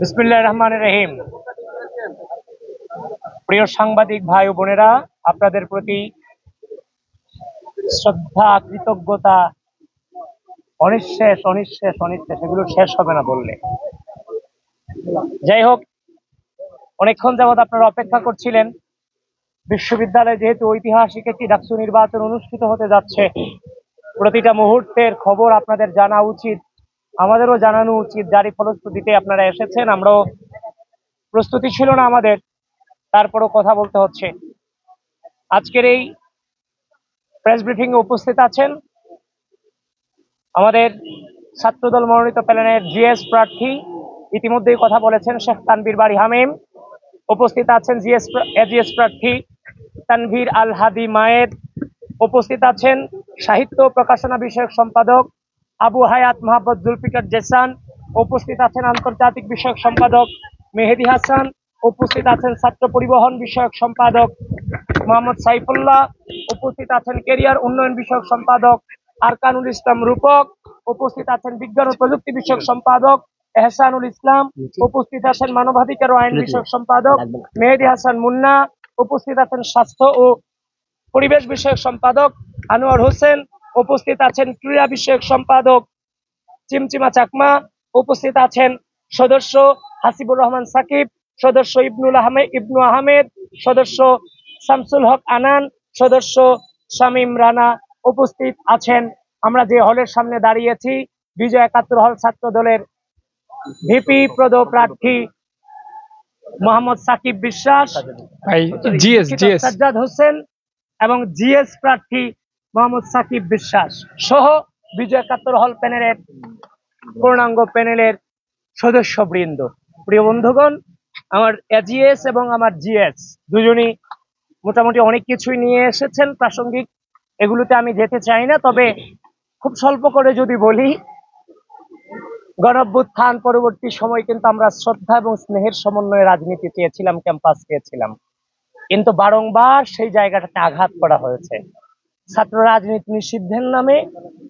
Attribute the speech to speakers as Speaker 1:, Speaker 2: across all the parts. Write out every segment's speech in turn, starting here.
Speaker 1: বিসমিল্লাহ রহমান রহিম। প্রিয় সাংবাদিক ভাই বোনেরা, আপনাদের প্রতি শ্রদ্ধা, কৃতজ্ঞতা অনিঃশেষ অনিঃশেষ অনিঃশেষ এগুলো শেষ হবে না বললে। যাই হোক, অনেকক্ষণ যাবৎ আপনারা অপেক্ষা করছিলেন। বিশ্ববিদ্যালয়ে যেহেতু ঐতিহাসিক একটি ডাকসু নির্বাচন অনুষ্ঠিত হতে যাচ্ছে, প্রতিটা মুহূর্তের খবর আপনাদের জানা উচিত। আমাদেরও জানানো উচিত, যারই ফলশ্রুতিতে আপনারা এসেছেন, আমরাও প্রস্তুতি ছিল না আমাদের, তারপরও কথা বলতে হচ্ছে। আজকের এই প্রেস ব্রিফিং এ উপস্থিত আছেন আমাদের ছাত্রদল মনোনীত প্যানেলের জিএস প্রার্থী, ইতিমধ্যেই কথা বলেছেন শেখ তানভীর বাড়ি হামিম। উপস্থিত আছেন জিএস এজিএস প্রার্থী তানভীর আল হাদি মায়েদ উপস্থিত আছেন সাহিত্য প্রকাশনা বিষয়ক সম্পাদক আবু হায়াত মোহাম্মদ জুলফিকার জেসান। উপস্থিত আছেন আন্তর্জাতিক বিষয়ক সম্পাদক মেহেদি হাসান। উপস্থিত আছেন ছাত্র পরিবহন বিষয়ক সম্পাদক মোহাম্মদ সাইফুল্লাহ। উপস্থিত আছেন কেরিয়ার উন্নয়ন বিষয়ক সম্পাদক আরকানুল ইসলাম রূপক। উপস্থিত আছেন বিজ্ঞান ও প্রযুক্তি বিষয়ক সম্পাদক এহসানুল ইসলাম। উপস্থিত আছেন মানবাধিকার ও আইন বিষয়ক সম্পাদক মেহেদি হাসান মুন্না। উপস্থিত আছেন স্বাস্থ্য ও পরিবেশ বিষয়ক সম্পাদক আনোয়ার হোসেন। উপস্থিত আছেন ক্রীড়া বিষয়ক সম্পাদক চিমচিমা চাকমা উপস্থিত আছেন সদস্য হাসিবুর রহমান সাকিব সদস্য ইবনুল আহমেদ ইবনু আহমেদ সদস্য শামসুল হক আনান সদস্য শামীম রানা উপস্থিত আছেন। আমরা যে হলের সামনে দাঁড়িয়েছি বিজয় একাত্তর হল ছাত্র দলের ভিপি প্রদ প্রার্থী মোহাম্মদ সাকিব বিশ্বাস সাজ্জাদ হোসেন এবং জিএস প্রার্থী মোহাম্মদ সাকিব বিশ্বাস সহ বিজয় একাত্তর হল প্যানেলের পূর্ণাঙ্গ প্যানেলের সদস্যবৃন্দ। প্রিয় বন্ধুগণ, আমার এজিএস এবং আমার জিএস দুজনই মোটামুটি অনেক কিছুই নিয়ে এসেছেন। প্রাসঙ্গিক এগুলোতে আমি যেতে চাই না, তবে খুব স্বল্প করে যদি বলি গণঅভ্যুত্থান পরবর্তী সময় কিন্তু আমরা শ্রদ্ধা এবং স্নেহের সমন্বয়ে রাজনীতি চেয়েছিলাম, ক্যাম্পাস চেয়েছিলাম। কিন্তু বারংবার সেই জায়গাটাতে আঘাত করা হয়েছে। ছাত্র রাজনীতি নিষিদ্ধের নামে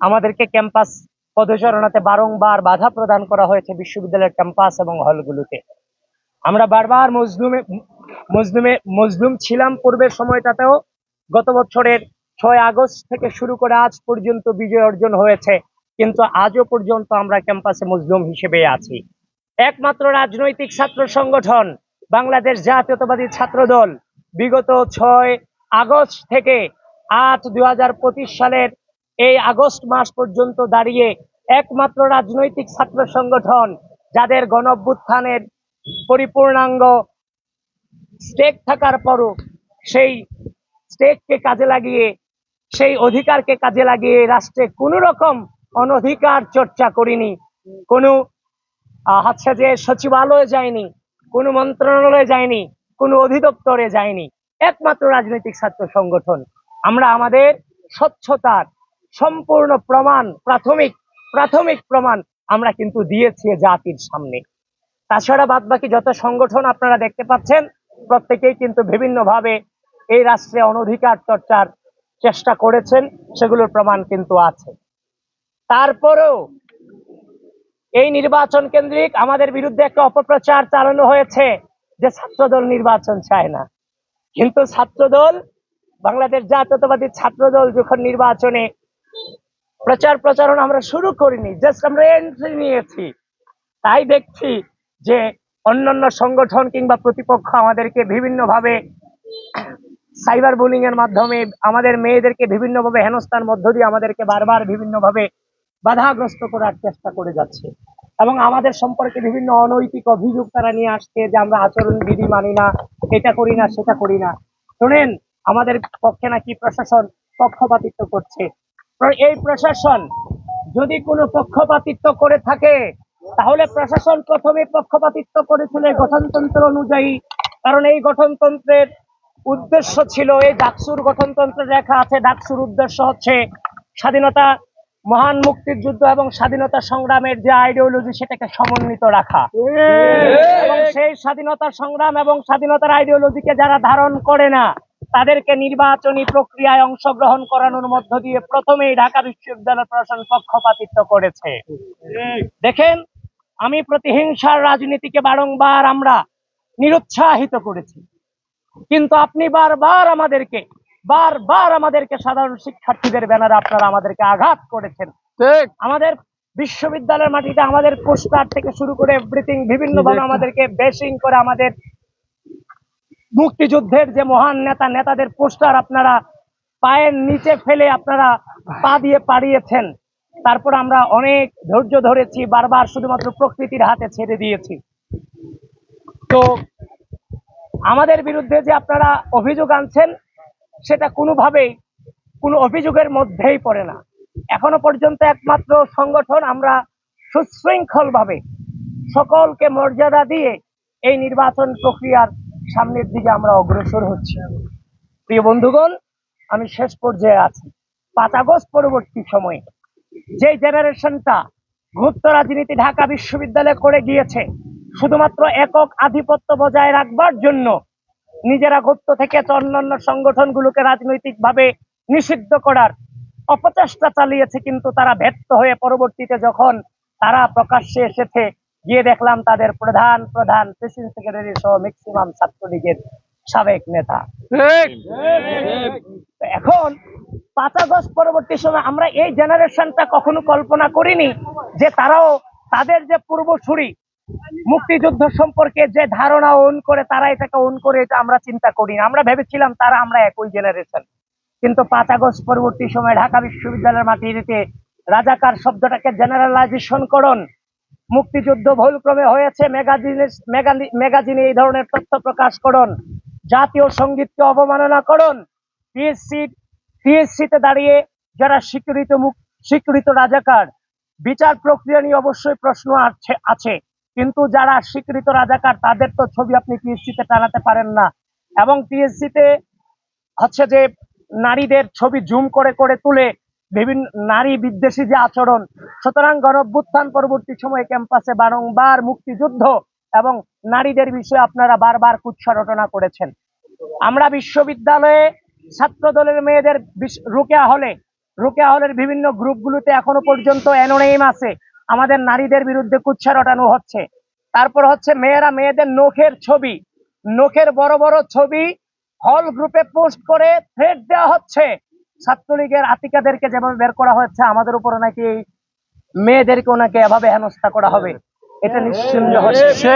Speaker 1: আমাদেরকে ক্যাম্পাস পদচারণাতে বারংবার বাধা প্রদান করা হয়েছে বিশ্ববিদ্যালয়ের ক্যাম্পাস এবং হলগুলোতে। আমরা বারবার মজলুমে মজলুমে, মজলুম ছিলাম পূর্বের সময়টাতেও। গত বছরের ছয় আগস্ট থেকে শুরু করে আজ পর্যন্ত বিজয় অর্জন হয়েছে। কিন্তু আজও পর্যন্ত আমরা ক্যাম্পাসে মজলুম হিসেবে আছি। একমাত্র রাজনৈতিক ছাত্র সংগঠন বাংলাদেশ জাতীয়তাবাদী ছাত্র দল বিগত ছয় আগস্ট থেকে আট দুই সালের এই আগস্ট মাস পর্যন্ত দাঁড়িয়ে একমাত্র রাজনৈতিক ছাত্র সংগঠন, যাদের গণঅভ্যুত্থানের পরিপূর্ণাঙ্গ স্টেক থাকার পরও সেই স্টেককে কাজে লাগিয়ে, সেই অধিকারকে কাজে লাগিয়ে রাষ্ট্রে কোনো রকম অনধিকার চর্চা করিনি। কোনো হচ্ছে যে সচিবালয়ে যায়নি, কোনো মন্ত্রণালয়ে যায়নি, কোনো অধিদপ্তরে যায়নি। একমাত্র রাজনৈতিক ছাত্র সংগঠন। আমরা আমাদের স্বচ্ছতার সম্পূর্ণ প্রমাণ, প্রাথমিক প্রাথমিক প্রমাণ আমরা কিন্তু দিয়েছি জাতির সামনে। তাছাড়া বাদ বাকি যত সংগঠন আপনারা দেখতে পাচ্ছেন, প্রত্যেকেই কিন্তু বিভিন্নভাবে এই রাষ্ট্রে অনধিকার চর্চার চেষ্টা করেছেন, সেগুলোর প্রমাণ কিন্তু আছে। তারপরেও এই নির্বাচন কেন্দ্রিক আমাদের বিরুদ্ধে একটা অপপ্রচার চালানো হয়েছে যে ছাত্রদল নির্বাচন চায় না। কিন্তু ছাত্রদল বাংলাদেশ জাতীয়তাবাদী ছাত্রদল যখন নির্বাচনে প্রচার প্রচারণা আমরা শুরু করিনি জাস্ট আমরা এন্ট্রি নিয়েছি। তাই দেখছি যে অন্যান্য সংগঠন কিংবা প্রতিপক্ষ আমাদেরকে বিভিন্নভাবে সাইবার বুলিং এর মাধ্যমে, আমাদের মেয়েদেরকে বিভিন্নভাবে হেনস্থার মধ্য দিয়ে আমাদেরকে বারবার বিভিন্নভাবে বাধাগ্রস্ত করার চেষ্টা করে যাচ্ছে। এবং আমাদের সম্পর্কে বিভিন্ন অনৈতিক অভিযোগ তারা নিয়ে আসছে যে আমরা আচরণ বিধি মানি না, এটা করি না, সেটা করি না। শোনেন আমাদের পক্ষে নাকি প্রশাসন পক্ষপাতিত্ব করছে। এই প্রশাসন যদি কোনো পক্ষপাতিত্ব করে থাকে তাহলে প্রশাসন প্রথমে পক্ষপাতিত্ব করেছিল গঠনতন্ত্র অনুযায়ী। কারণ এই গঠনতন্ত্রের উদ্দেশ্য ছিল এই ডাকসুর গঠনতন্ত্র লেখা আছে ডাকসুর উদ্দেশ্য হচ্ছে স্বাধীনতা মহান মুক্তিযুদ্ধ এবং স্বাধীনতা সংগ্রামের যে আইডিওলজি সেটাকে সমন্বিত রাখা। এবং সেই স্বাধীনতা সংগ্রাম এবং স্বাধীনতার আইডিওলজিকে যারা ধারণ করে না তাদেরকে নির্বাচনী প্রক্রিয়ায় অংশগ্রহণ করানোর মধ্য দিয়ে প্রথমেই ঢাকা বিশ্ববিদ্যালয় প্রশাসন পক্ষপাতিত্ব করেছে। দেখেন আমি প্রতিহিংসার রাজনীতিকে বারংবার আমরা নিরুৎসাহিত করেছি। কিন্তু আপনি বারবার আমাদেরকে বারবার আমাদেরকে সাধারণ শিক্ষার্থীদের ব্যানারে আপনারা আমাদেরকে আঘাত করেছেন। আমাদের বিশ্ববিদ্যালয়ের মাটিতে আমাদের পোস্টার থেকে শুরু করে এভরিথিং বিভিন্ন ভাবে আমাদেরকে বেশিং করে আমাদের মুক্তিযুদ্ধের যে মহান নেতা, নেতাদের পোস্টার আপনারা পায়ের নিচে ফেলে আপনারা পা দিয়ে পাড়িয়েছেন। তারপর আমরা অনেক ধৈর্য ধরেছি, বারবার শুধুমাত্র প্রকৃতির হাতে ছেড়ে দিয়েছি। তো আমাদের বিরুদ্ধে যে আপনারা অভিযোগ আনছেন, সেটা কোনোভাবেই, কোনো অভিযোগের মধ্যেই পড়ে না। এখনও পর্যন্ত একমাত্র সংগঠন আমরা সুশৃঙ্খল ভাবে সকলকে মর্যাদা দিয়ে এই নির্বাচন প্রক্রিয়ার সামনের দিকে আমরা অগ্রসর হচ্ছি। প্রিয় বন্ধুগণ, আমি শেষ পর্যায়ে আছি। পাঁচ আগস্ট পরবর্তী সময়ে যে জেনারেশনটা গুপ্ত রাজনীতি ঢাকা বিশ্ববিদ্যালয়ে করে গিয়েছে, শুধুমাত্র একক আধিপত্য বজায় রাখবার জন্য নিজেরা গুপ্ত থেকে অন্যান্য সংগঠনগুলোকে রাজনৈতিকভাবে নিষিদ্ধ করার অপচেষ্টা চালিয়েছে, কিন্তু তারা ব্যর্থ হয়ে পরবর্তীতে যখন তারা প্রকাশ্যে এসেছে গিয়ে দেখলাম তাদের প্রধান প্রধান প্রেসিডেন্ট সেক্রেটারি সহ ম্যাক্সিমাম ছাত্রলীগের সাবেক নেতা। এখন পাঁচ আগস্ট পরবর্তী সময় আমরা এই জেনারেশনটা কখনো কল্পনা করিনি যে তারাও তাদের যে পূর্বসূরি মুক্তিযুদ্ধ সম্পর্কে যে ধারণা ওন করে তারা এটাকে ওন করে এটা আমরা চিন্তা করি না। আমরা ভেবেছিলাম তারা আমরা একই জেনারেশন। কিন্তু পাঁচ আগস্ট পরবর্তী সময় ঢাকা বিশ্ববিদ্যালয়ের মাটিতে রাজাকার শব্দটাকে জেনারেলাইজেশন করুন মুক্তিযুদ্ধ ভুলক্রমে হয়েছে, ম্যাগাজিনে ম্যাগাজিনে এই ধরনের তথ্য প্রকাশ করুন। জাতীয় সঙ্গীতকে অবমাননা করুন। পিএসসি পিএসসিতে দাঁড়িয়ে যারা স্বীকৃত স্বীকৃত রাজাকার, বিচার প্রক্রিয়া নিয়ে অবশ্যই প্রশ্ন আছে আছে। কিন্তু যারা স্বীকৃত রাজাকার, তাদের তো ছবি আপনি পিএসসিতে টানাতে পারেন না। এবং পিএসসিতে হচ্ছে যে নারীদের ছবি জুম করে করে তুলে বিভিন্ন নারী বিদ্বেষী যে আচরণ, সুতরাং গণঅভ্যুত্থান পরবর্তী সময়ে ক্যাম্পাসে বারংবার মুক্তিযুদ্ধ এবং নারীদের বিষয়ে আপনারা বারবার কুৎসা রটনা করেছেন। আমরা বিশ্ববিদ্যালয়ে ছাত্র দলের মেয়েদের রোকেয়া হলে রোকেয়া হলের বিভিন্ন গ্রুপগুলোতে এখনও পর্যন্ত অ্যানোনেম আছে। আমাদের নারীদের বিরুদ্ধে কুৎসা রটানো হচ্ছে। তারপর হচ্ছে মেয়েরা মেয়েদের নখের ছবি, নখের বড় বড় ছবি হল গ্রুপে পোস্ট করে থ্রেড দেওয়া হচ্ছে। ছাত্রলীগের আতিকাদেরকে যেভাবে বের করা হচ্ছে আমাদের উপরে নাকি মেয়েদেরকে ওনাকে এভাবে হেনস্থা করা হবে। এটা নিশ্চিন্ত হচ্ছে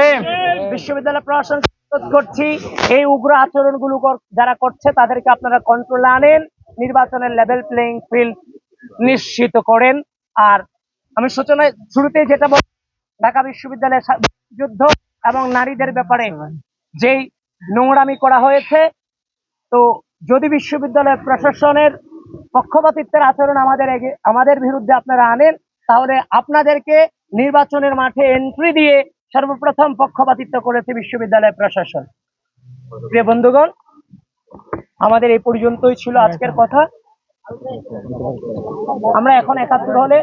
Speaker 1: বিশ্ববিদ্যালয় প্রশাসন করছি এই উগ্র আচরণগুলো কর- যারা করছে তাদেরকে আপনারা কন্ট্রোলে আনেন নির্বাচনের লেভেল প্লেইং ফিল্ড নিশ্চিত করেন। আর আমি সূচনায় শুরুতেই যেটা বল ঢাকা বিশ্ববিদ্যালয়ের যুদ্ধ এবং নারীদের ব্যাপারে যেই নোংরামি করা হয়েছে তো যদি বিশ্ববিদ্যালয় প্রশাসনের পক্ষপাতিত্বের আচরণ আমাদের আমাদের বিরুদ্ধে আপনারা আনেন, তাহলে আপনাদেরকে নির্বাচনের মাঠে এন্ট্রি দিয়ে সর্বপ্রথম পক্ষপাতিত্ব করেছে বিশ্ববিদ্যালয় প্রশাসন। প্রিয় বন্ধুগণ, আমাদের এই পর্যন্তই ছিল আজকের কথা। আমরা এখন একাত্তর হলে